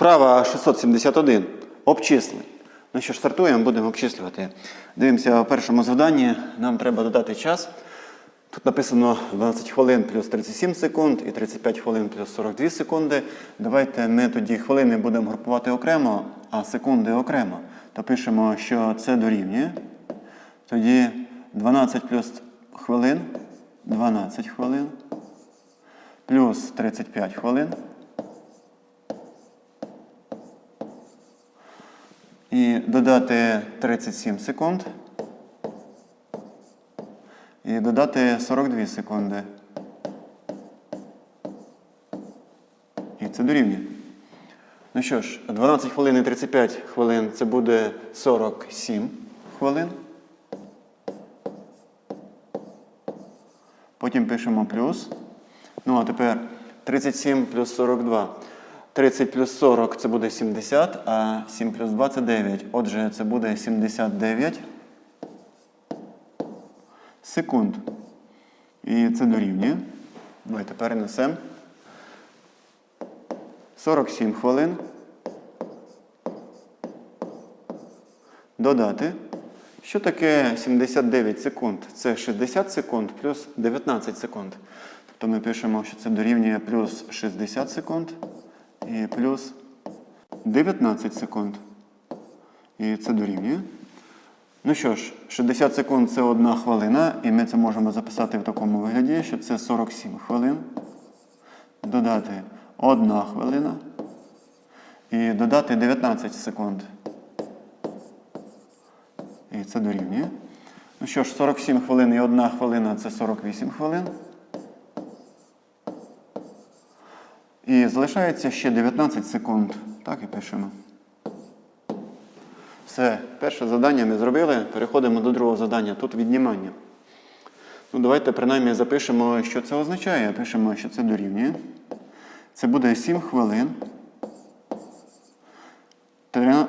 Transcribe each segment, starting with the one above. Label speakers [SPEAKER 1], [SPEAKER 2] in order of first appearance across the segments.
[SPEAKER 1] Вправа 671. Обчисли. Ну що ж, стартуємо, будемо обчислювати. Дивимося в першому завданні. Нам треба додати час. Тут написано 12 хвилин плюс 37 секунд і 35 хвилин плюс 42 секунди. Давайте ми тоді хвилини будемо групувати окремо, а секунди окремо. То пишемо, що це дорівнює. Тоді 12 плюс хвилин, 12 хвилин, плюс 35 хвилин. І додати 37 секунд. І додати 42 секунди. І це дорівнює. Ну що ж, 12 хвилин і 35 хвилин це буде 47 хвилин. Потім пишемо плюс. Ну, а тепер 37 плюс 42. 30 плюс 40 це буде 70, а 7 плюс 2 це 9. Отже, це буде 79 секунд. І це дорівнює. Давайте перенесемо. 47 хвилин. Додати. Що таке 79 секунд? Це 60 секунд плюс 19 секунд. Тобто ми пишемо, що це дорівнює плюс 60 секунд і плюс 19 секунд. І це дорівнює. Ну що ж, 60 секунд це одна хвилина, і ми це можемо записати в такому вигляді, що це 47 хвилин. Додати 1 хвилина. І додати 19 секунд. І це дорівнює. Ну що ж, 47 хвилин і 1 хвилина це 48 хвилин. І залишається ще 19 секунд. Так і пишемо. Все, перше завдання ми зробили. Переходимо до другого завдання. Тут віднімання. Ну, давайте принаймні запишемо, що це означає. Пишемо, що це дорівнює. Це буде 7 хвилин.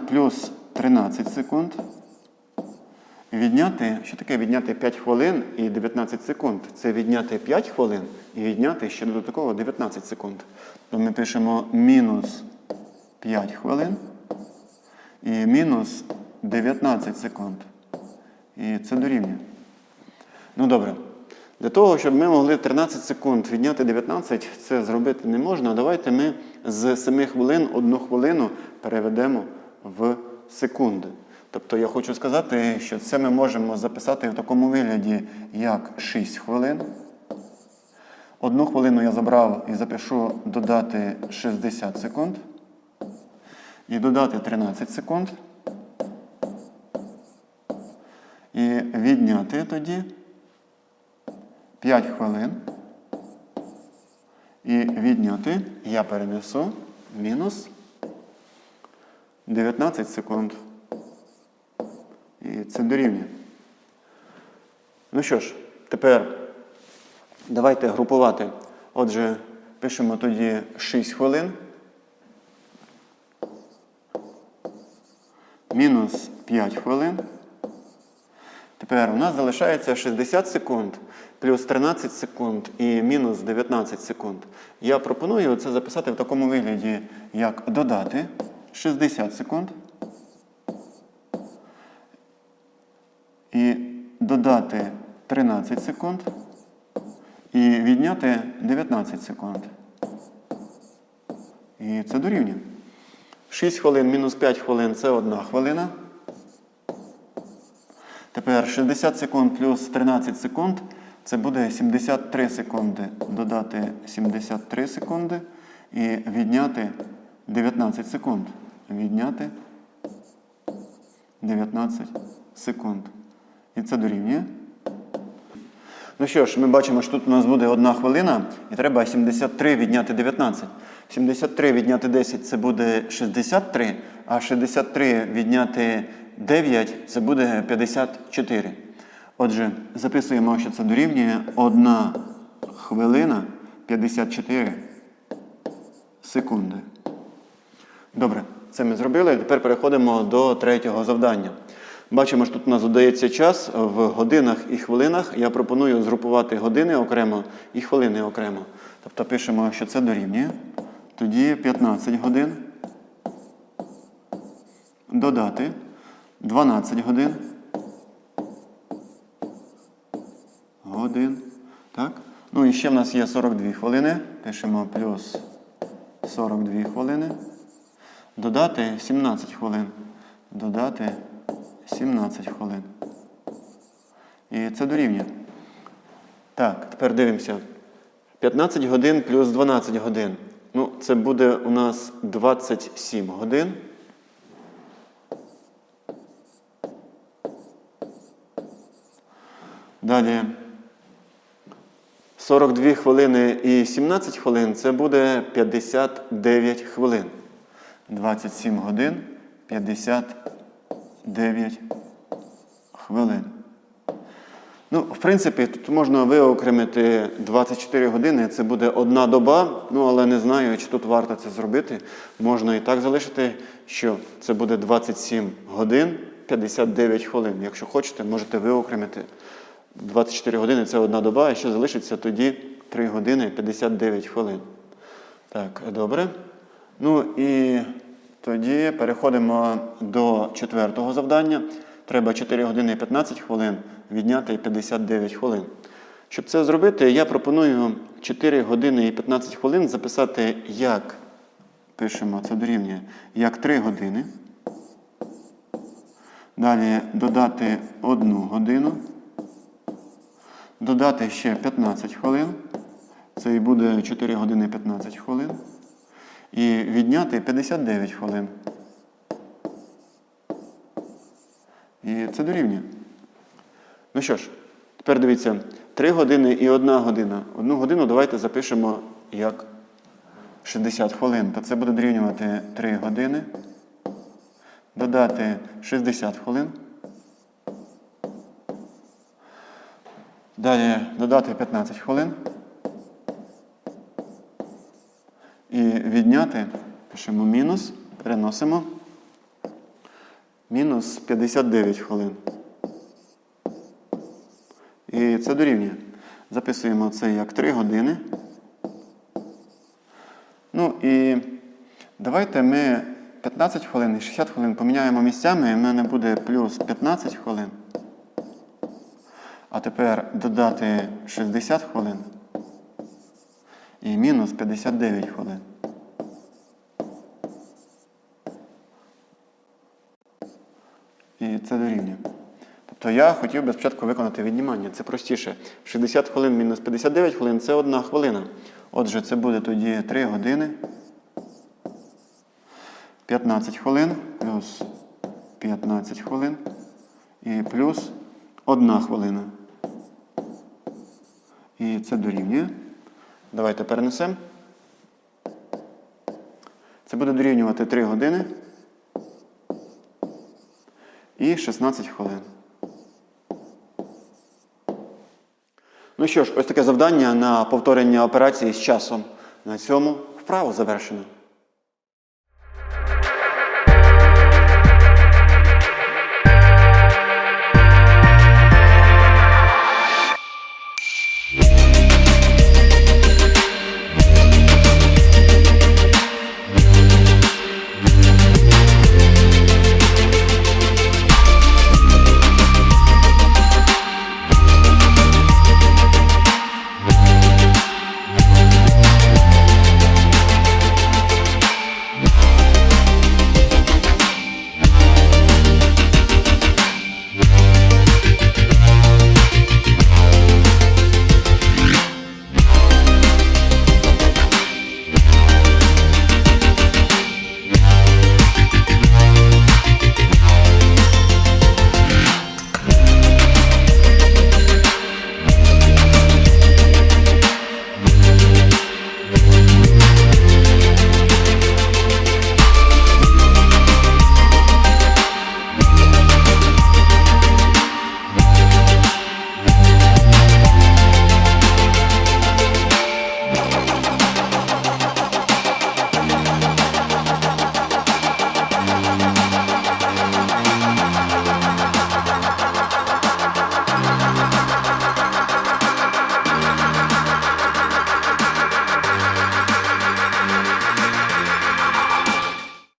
[SPEAKER 1] Плюс 13 секунд. Відняти, що таке відняти 5 хвилин і 19 секунд? Це відняти 5 хвилин і відняти ще додатково 19 секунд. То ми пишемо мінус 5 хвилин і мінус 19 секунд. І це дорівнює. Ну добре. Для того, щоб ми могли 13 секунд відняти 19, це зробити не можна. Давайте ми з 7 хвилин одну хвилину переведемо в секунди. Тобто я хочу сказати, що це ми можемо записати в такому вигляді, як 6 хвилин. Одну хвилину я забрав і запишу додати 60 секунд. І додати 13 секунд. І відняти тоді 5 хвилин. І відняти я перенесу мінус 19 секунд. І це дорівнює. Ну що ж, тепер давайте групувати. Отже, пишемо тоді 6 хвилин. Мінус 5 хвилин. Тепер у нас залишається 60 секунд, плюс 13 секунд і мінус 19 секунд. Я пропоную це записати в такому вигляді, як додати 60 секунд. І додати 13 секунд. І відняти 19 секунд. І це дорівнює. 6 хвилин мінус 5 хвилин це 1 хвилина. Тепер 60 секунд плюс 13 секунд. Це буде 73 секунди. Додати 73 секунди і відняти 19 секунд. Відняти 19 секунд. І це дорівнює. Ну що ж, ми бачимо, що тут у нас буде одна хвилина, і треба 73 відняти 19. 73 відняти 10 це буде 63, а 63 відняти 9 це буде 54. Отже, записуємо, що це дорівнює 1 хвилина 54 секунди. Добре, це ми зробили. Тепер переходимо до третього завдання. Бачимо, що тут у нас додається час в годинах і хвилинах. Я пропоную згрупувати години окремо і хвилини окремо. Тобто пишемо, що це дорівнює. Тоді 15 годин додати 12 годин. Годин. Так? Ну і ще в нас є 42 хвилини. Пишемо плюс 42 хвилини. Додати 17 хвилин. Додати 17 хвилин. І це дорівнює. Так, тепер дивимося. 15 годин плюс 12 годин. Ну, це буде у нас 27 годин. Далі 42 хвилини і 17 хвилин це буде 59 хвилин. 27 годин 59 хвилин. Ну, в принципі, тут можна виокремити 24 години, це буде одна доба, ну але не знаю, чи тут варто це зробити. Можна і так залишити, що це буде 27 годин 59 хвилин. Якщо хочете, можете виокремити 24 години це одна доба, і ще залишиться тоді 3 години 59 хвилин. Так, добре. Ну і тоді переходимо до четвертого завдання. Треба 4 години 15 хвилин відняти 59 хвилин. Щоб це зробити, я пропоную 4 години і 15 хвилин записати як, пишемо, це дорівнює, як 3 години. Далі додати 1 годину. Додати ще 15 хвилин. Це і буде 4 години 15 хвилин. І відняти 59 хвилин. І це дорівнює. Ну що ж, тепер дивіться, 3 години і 1 година. Одну годину давайте запишемо як 60 хвилин. То це буде дорівнювати 3 години. Додати 60 хвилин. Далі додати 15 хвилин. І відняти, пишемо мінус, переносимо. Мінус 59 хвилин. І це дорівнює. Записуємо це як 3 години. Ну і давайте ми 15 хвилин і 60 хвилин поміняємо місцями, і в мене буде плюс 15 хвилин. А тепер додати 60 хвилин і мінус 59 хвилин. І це дорівнює. Тобто я хотів би спочатку виконати віднімання. Це простіше. 60 хвилин мінус 59 хвилин це одна хвилина. Отже, це буде тоді 3 години. 15 хвилин плюс 15 хвилин і плюс 1 хвилина. І це дорівнює. Давайте перенесемо. Це буде дорівнювати 3 години і 16 хвилин. Ну що ж, ось таке завдання на повторення операції з часом. На цьому вправо завершено.